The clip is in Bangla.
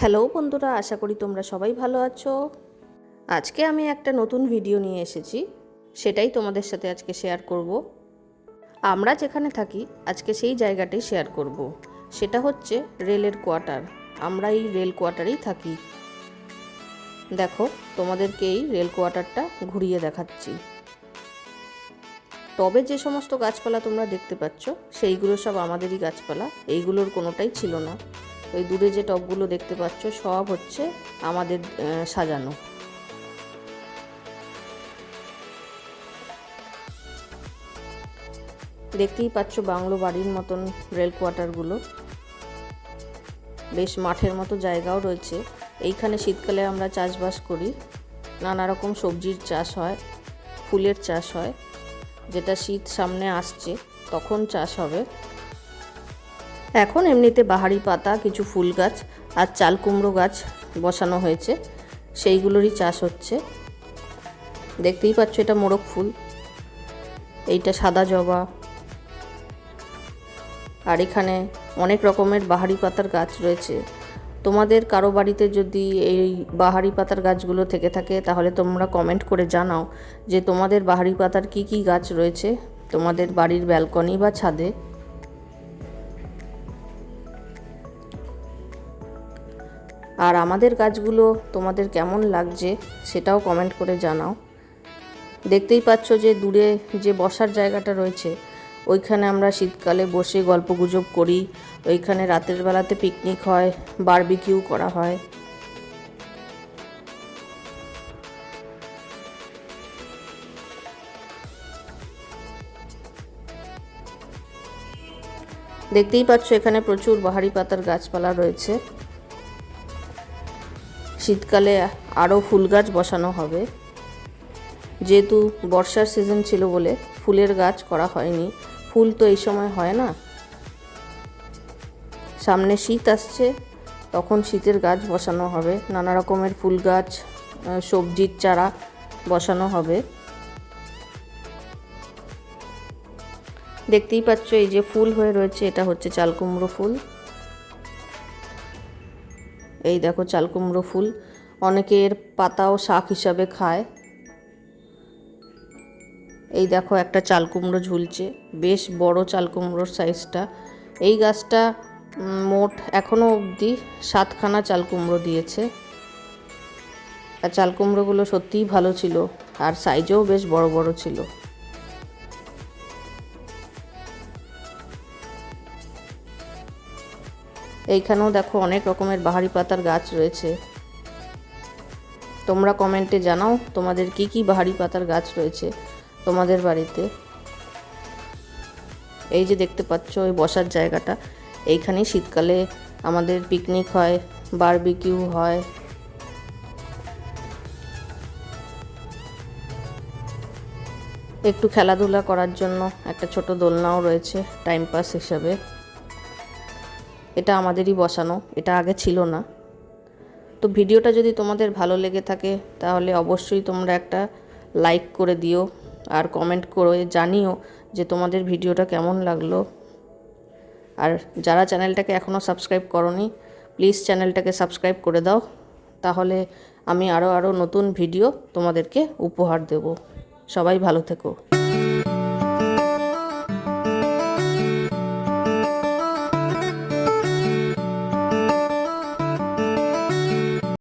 হ্যালো বন্ধুরা, আশা করি তোমরা সবাই ভালো আছো। আজকে আমি একটা নতুন ভিডিও নিয়ে এসেছি, সেটাই তোমাদের সাথে আজকে শেয়ার করব। আমরা যেখানে থাকি, আজকে সেই জায়গাটাই শেয়ার করব। সেটা হচ্ছে রেলের কোয়ার্টার। আমরা এই রেল কোয়ার্টারেই থাকি। দেখো, তোমাদেরকে এই রেল কোয়ার্টারটা ঘুরিয়ে দেখাচ্ছি। তবে যে সমস্ত গাছপালা তোমরা দেখতে পাচ্ছ, সেইগুলো সব আমাদেরই গাছপালা, এইগুলোর কোনোটাই ছিল না। ওই দূরে যে টবগুলো দেখতে পাচ্ছ, সব হচ্ছে আমাদের সাজানো। দেখতেই পাচ্ছ বাংলো বাড়ির মতন রেল কোয়ার্টারগুলো। বেশ মাঠের মতো জায়গাও রয়েছে। এইখানে শীতকালে আমরা চাষবাস করি। নানা রকম সবজির চাষ হয়, ফুলের চাষ হয়। যেটা শীত সামনে আসছে, তখন চাষ হবে। এখন এমনিতে বাহারি পাতা, কিছু ফুল গাছ আর চাল কুমড়ো গাছ বসানো হয়েছে। সেইগুলোরই চাষ হচ্ছে। দেখতেই পাচ্ছ এটা মোরগ ফুল। এইটা সাদা জবা। আর এখানে অনেক রকমের বাহারি পাতার গাছ রয়েছে। তোমাদের কারও বাড়িতে যদি এই বাহারি পাতার গাছগুলো থেকে থাকে, তাহলে তোমরা কমেন্ট করে জানাও যে তোমাদের বাহারি পাতার কি কি গাছ রয়েছে। তোমাদের বাড়ির ব্যালকনি বা ছাদে আর আমাদের গাছগুলো তোমাদের কেমন লাগছে সেটাও কমেন্ট করে জানাও। দেখতেই পাচ্ছ যে দূরে যে বসার জায়গাটা রয়েছে, ওইখানে আমরা শীতকালে বসে গল্প গুজব করি, ওইখানে রাতের বেলাতে পিকনিক হয় বারবিকিউ করা হয়। দেখতেই পাচ্ছ এখানে প্রচুর বাহারি পাতার গাছপালা রয়েছে। শীতকালে আরও ফুল গাছ বসানো হবে। যেহেতু বর্ষার সিজন ছিল বলে ফুলের গাছ করা হয়নি, ফুল তো এই সময় হয় না। সামনে শীত আসছে, তখন শীতের গাছ বসানো হবে। নানা রকমের ফুল গাছ সবজির চারা বসানো হবে। দেখতেই পাচ্ছ এই যে ফুল হয়ে রয়েছে, এটা হচ্ছে চালকুমড়ো ফুল। এই দেখো চাল কুমড়ো ফুল। অনেকে এর পাতাও শাক হিসাবে খায়। এই দেখো একটা চাল কুমড়ো ঝুলছে। বেশ বড় চাল কুমড়োর সাইজটা। এই গাছটা মোট এখনও অবধি সাতখানা চাল কুমড়ো দিয়েছে। আর চাল কুমড়োগুলো সত্যিই ভালো ছিল। আর সাইজেও বেশ বড় বড় ছিল। এইখানেও দেখো অনেক রকমের বাহারি পাতার গাছ রয়েছে। তোমরা কমেন্টে জানাও তোমাদের কি কি বাহারি পাতার গাছ রয়েছে তোমাদের বাড়িতে। এই যে দেখতে পাচ্ছ ওই বসার জায়গাটা। এইখানেই শীতকালে আমাদের পিকনিক হয় বারবিকিউ হয়। একটু খেলাধুলা করার জন্য একটা ছোট দোলনাও রয়েছে টাইম পাস হিসাবে। এটা আমাদেরই বসানো, এটা আগে ছিল না। তো ভিডিওটা যদি তোমাদের ভালো লেগে থাকে, তাহলে অবশ্যই তোমরা একটা লাইক করে দিও আর কমেন্ট করে জানিও যে তোমাদের ভিডিওটা কেমন লাগল। আর যারা চ্যানেলটাকে এখনও সাবস্ক্রাইব করনি, প্লিজ চ্যানেলটাকে সাবস্ক্রাইব করে দাও। তাহলে আমি আরও আরও নতুন ভিডিও তোমাদেরকে উপহার দেব। সবাই ভালো থেকো।